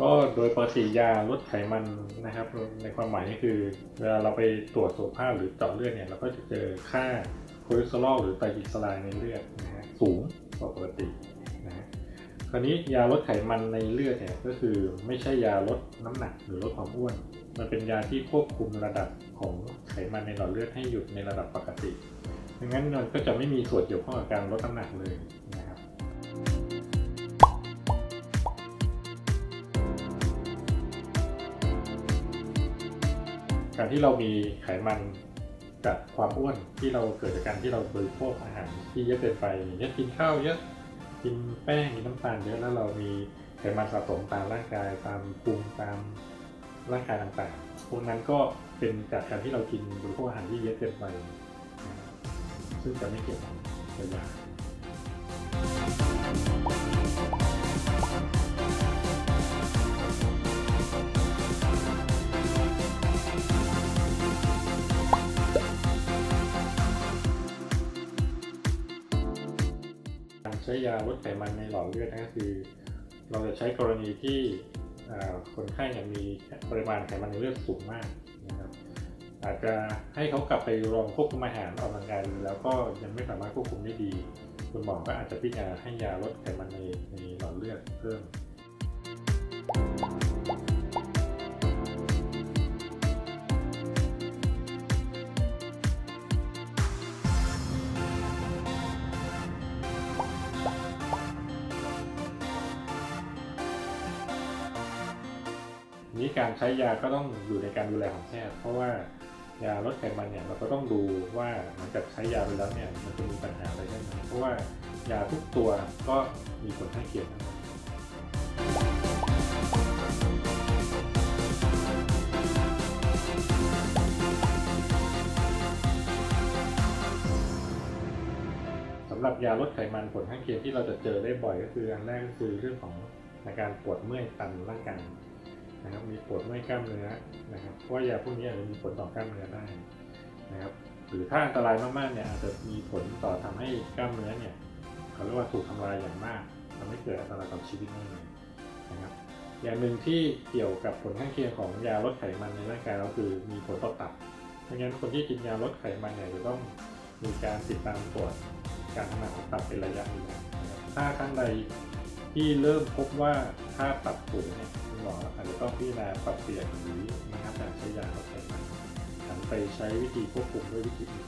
ก็โดยปกติยาลดไขมันนะครับ ในความหมายก็คือเวลาเราไปตรวจสุขภาพหรือเจาะเลือดเนี่ยเราก็จะเจอค่าคอเลสเตอรอลหรือไตรกลีเซอไรด์ในเลือดนะฮะสูงกว่าปกตินะฮะคราวนี้ยาลดไขมันในเลือดเนี่ยก็คือไม่ใช่ยาลดน้ำหนักหรือลดความอ้วน มันเป็นยาที่ควบคุมระดับของไขมันในหลอดเลือดให้หยุดในระดับปกติดังนั้นมันก็จะไม่มีส่วนเกี่ยวข้องกับการลดน้ำหนักเลยนะ การที่เรามีไขมันกับความอ้วนที่เราเกิดจากการที่เราบริโภคอาหารที่เยอะเกินไปอย่างเช่นกินข้าวเยอะกินแป้งกินน้ำตาลเยอะแล้วเรามีไขมันสะสมตามร่างกายตามภูมิตามร่างกายต่างๆ พวกนั้นก็เป็นจากการที่เรากินบริโภคอาหารที่เยอะเกินไปนะครับซึ่งจะไม่เกี่ยวกับยา การใช้ยาลดไขมันในหลอดเลือดนั่นก็คือ เราจะใช้กรณีที่คนไข้มีปริมาณไขมันในเลือดสูงมากนะครับอาจจะให้เขากลับไปลองควบคุมอาหารออกกำลังกายแล้วก็ยังไม่สามารถควบคุมได้ดี คุณหมอก็อาจจะพิจารณาให้ยาลดไขมันในในหลอดเลือดเพิ่ม นี้การใช้ยาก็ต้องอยู่ในการดูแลของแพทย์เพราะว่ายาลดไขมันเนี่ยเราก็ต้องดูว่าหลังจากใช้ยาไปแล้วเนี่ยมันจะมีปัญหาอะไรได้ไหมเพราะว่ายาทุกตัวก็มีผลข้างเคียงทั้งนั้นสำหรับยาลดไขมันผลข้างเคียงที่เราจะเจอได้บ่อยก็คืออันแรกก็คือเรื่องของอาการปวดเมื่อยตันร่างกาย นะครับมีปวดเมื่อยกล้ามเนื้อนะครับเพราะว่ายาพวกนี้อาจจะมีผลต่อกล้ามเนื้อได้นะครับหรือถ้าอันตรายมากๆเนี่ยอาจจะมีผลต่อทำให้กล้ามเนื้อเนี่ยเขาเรียกว่าถูกทำลายอย่างมากทำให้เกิดอันตรายต่อชีวิตได้เลยนะครับอย่างหนึ่งที่เกี่ยวกับผลข้างเคียงของยาลดไขมันในร่างกายเราคือมีผลต่อตับเพราะงั้นคนที่กินยาลดไขมันเนี่ยจะต้องมีการติดตามตรวจการทำงานของตับเป็นระยะอยู่แล้วนะถ้าครั้งใดที่เริ่มพบว่า ถ้าปรับปรุงเนี่ยคุณหมออาจจะต้องพิจารณาปรับเปลี่ยนหรือนะครับการใช้ยาลดไขมันหันไปใช้วิธีควบคุมด้วยวิธีอื่น